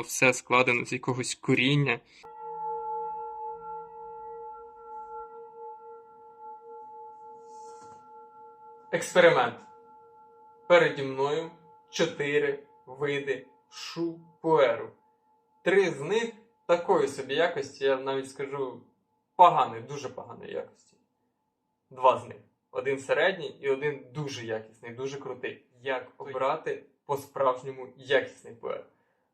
все складено з якогось коріння. Експеримент. Переді мною чотири види шупуеру. Три з них такої собі якості, я навіть скажу, поганої, дуже поганої якості. Два з них. Один середній і один дуже якісний, дуже крутий. Як обрати по-справжньому якісний пуер?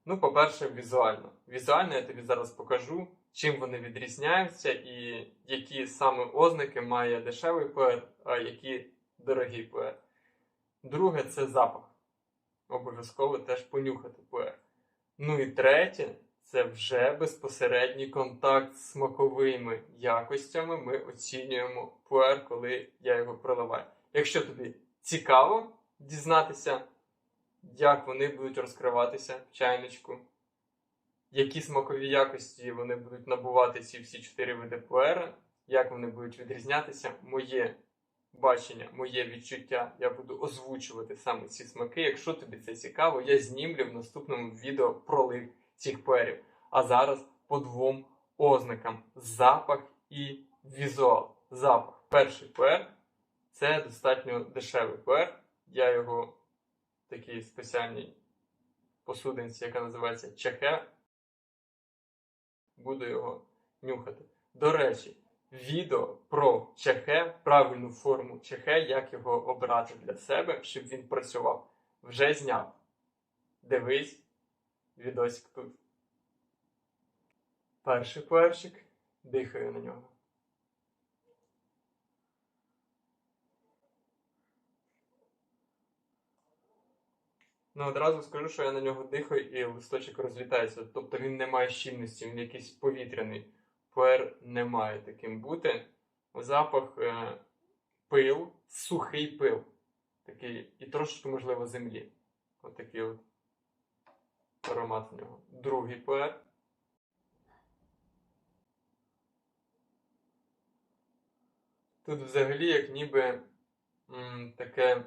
Ну, по-перше, візуально. Візуально я тобі зараз покажу, чим вони відрізняються і які саме ознаки має дешевий пуер, а які дорогий пуер. Друге це запах. Обов'язково теж понюхати пуер. Ну і третє це вже безпосередній контакт з смаковими якостями. Ми оцінюємо пуер, коли я його проливаю. Якщо тобі цікаво дізнатися, як вони будуть розкриватися в чайничку, які смакові якості вони будуть набувати ці всі чотири види пуера, як вони будуть відрізнятися, моє бачення, моє відчуття, я буду озвучувати саме ці смаки. Якщо тобі це цікаво, я знімлю в наступному відео пролив цих пуерів. А зараз по двом ознакам: запах і візуал. Запах. Перший пуер це достатньо дешевий пуер. Я його такій спеціальній посудинці, яка називається чахе, буду його нюхати. До речі, відео про чахе, правильну форму чахе, як його обрати для себе, щоб він працював, вже зняв. Дивись, відосик тут. Перший перчик, дихаю на нього. Ну, одразу скажу, що я на нього дихаю і листочок розлітається. Тобто він не має щільності, він якийсь повітряний. Пуер не має таким бути. Запах е, пил, сухий пил. Такий, і трошки, можливо, землі. Отакий от аромат в нього. Другий пуер. Тут взагалі як ніби м, таке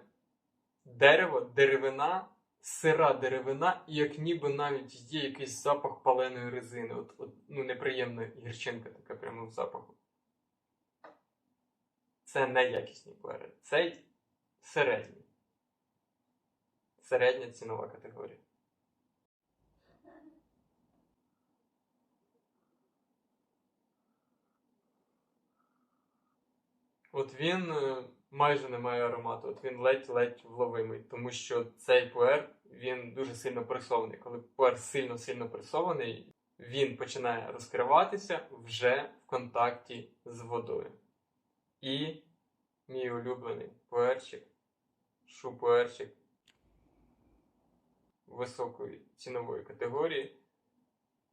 дерево, деревина, сира деревина, і як ніби навіть є якийсь запах паленої резини. От, от, ну, неприємна гірчинка така прямо в запаху. Це не якісні пуери. Цей середній. Середня цінова категорія. От він е, майже не має аромату, от він ледь-ледь вловимий, тому що цей пуер він дуже сильно пресований. Коли пуер сильно-сильно пресований, він починає розкриватися вже в контакті з водою. І мій улюблений пуерчик, шупуерчик високої цінової категорії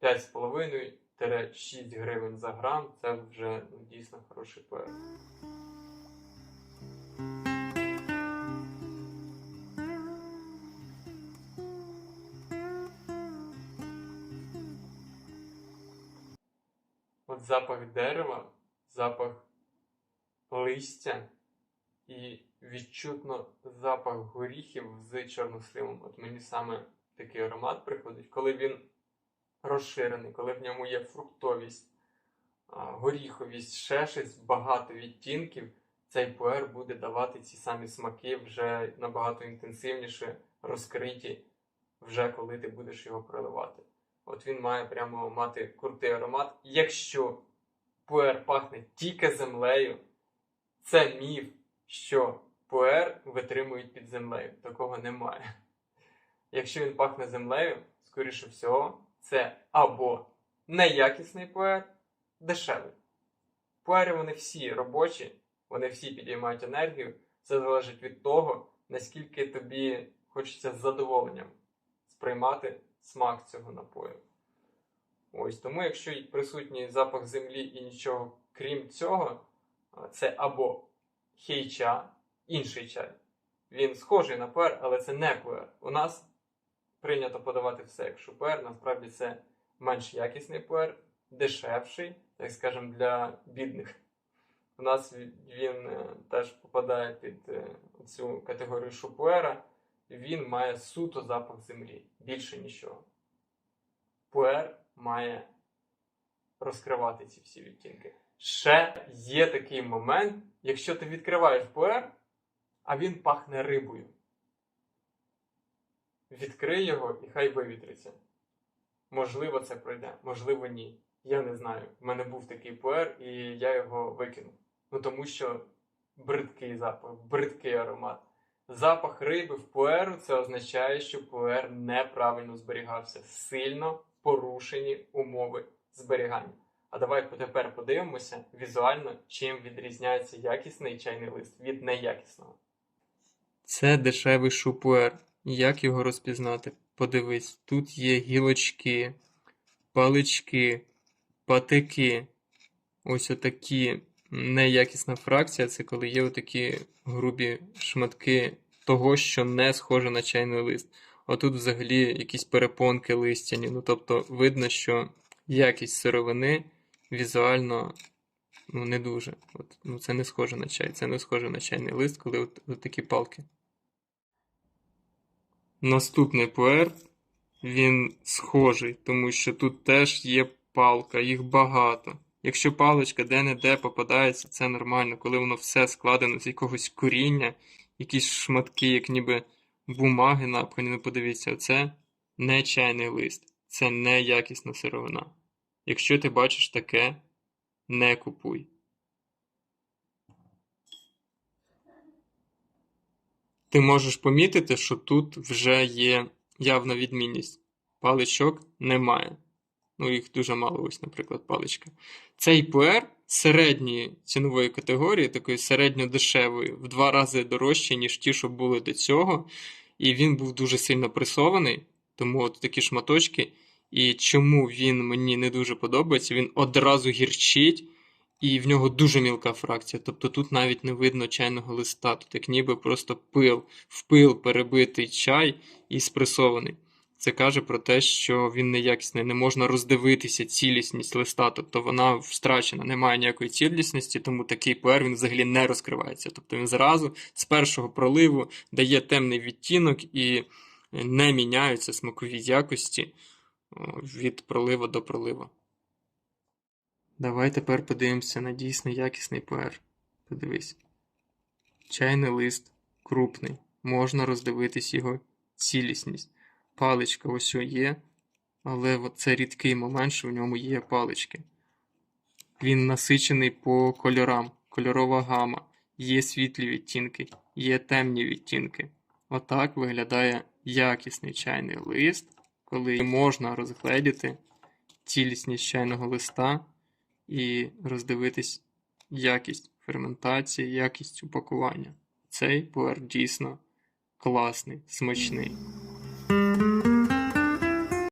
5,5-6 гривень за грам це вже ну, дійсно хороший пуер. Запах дерева, запах листя і відчутно запах горіхів з чорносливом. От мені саме такий аромат приходить, коли він розширений, коли в ньому є фруктовість, горіховість, ще щось, багато відтінків. Цей пуер буде давати ці самі смаки вже набагато інтенсивніше, розкриті, вже коли ти будеш його проливати. От він має прямо мати крутий аромат. Якщо пуер пахне тільки землею, це міф, що пуер витримують під землею. Такого немає. Якщо він пахне землею, скоріше всього, це або неякісний пуер, дешевий. Пуери вони всі робочі, вони всі підіймають енергію. Це залежить від того, наскільки тобі хочеться з задоволенням сприймати смак цього напою. Ось тому, якщо присутній запах землі і нічого крім цього, це або хейча, інший чай. Він схожий на пуер, але це не пуер. У нас прийнято подавати все як шупер, насправді це менш якісний пуер, дешевший, так скажемо, для бідних. У нас він е, теж попадає під е, цю категорію шупуера, він має суто запах землі, більше нічого. пуер має розкривати ці всі відтінки. Ще є такий момент, якщо ти відкриваєш пуер, а він пахне рибою. Відкрий його і хай вивітриться. Можливо, це пройде, можливо, ні. Я не знаю. У мене був такий пуер, і я його викинув. Ну тому що бридкий запах, бридкий аромат. Запах риби в пуеру це означає, що пуер неправильно зберігався. Сильно порушені умови зберігання. А давай тепер подивимося візуально, чим відрізняється якісний чайний лист від неякісного. Це дешевий шупуер. Як його розпізнати? Подивись, тут є гілочки, палички, патики. Ось отакі неякісна фракція це коли є отакі грубі шматки того, що не схоже на чайний лист. Отут взагалі якісь перепонки листяні. Ну тобто видно, що якість сировини візуально ну, не дуже. От, ну, це не схоже на чай, це не схоже на чайний лист, коли от, от такі палки. Наступний пуер, він схожий, тому що тут теж є палка, їх багато. Якщо паличка де-не-де попадається, це нормально, коли воно все складено з якогось коріння, якісь шматки, як ніби бумаги напхані, ну подивіться, це не чайний лист, це не якісна сировина. Якщо ти бачиш таке, не купуй. Ти можеш помітити, що тут вже є явна відмінність. Паличок немає. Ну, їх дуже мало, ось, наприклад, паличка. Цей пуер середньої цінової категорії, такої середньодешевої, в два рази дорожче, ніж ті, що були до цього. І він був дуже сильно пресований, тому от такі шматочки. І чому він мені не дуже подобається, він одразу гірчить, і в нього дуже мілка фракція. Тобто тут навіть не видно чайного листа, тут як ніби просто пил, в пил перебитий чай і спресований. Це каже про те, що він неякісний, не можна роздивитися цілісність листа, тобто вона втрачена, немає ніякої цілісності, тому такий пуер він взагалі не розкривається. Тобто він зразу з першого проливу дає темний відтінок і не міняються смакові якості від пролива до пролива. Давай тепер подивимося на дійсно якісний пуер. Подивись. Чайний лист крупний, можна роздивитись його цілісність. Паличка ось є, але це рідкий момент, що в ньому є палички. Він насичений по кольорам, кольорова гама, є світлі відтінки, є темні відтінки. Отак виглядає якісний чайний лист, коли можна розгледіти цілісність чайного листа і роздивитись якість ферментації, якість упакування. Цей пуер дійсно класний, смачний.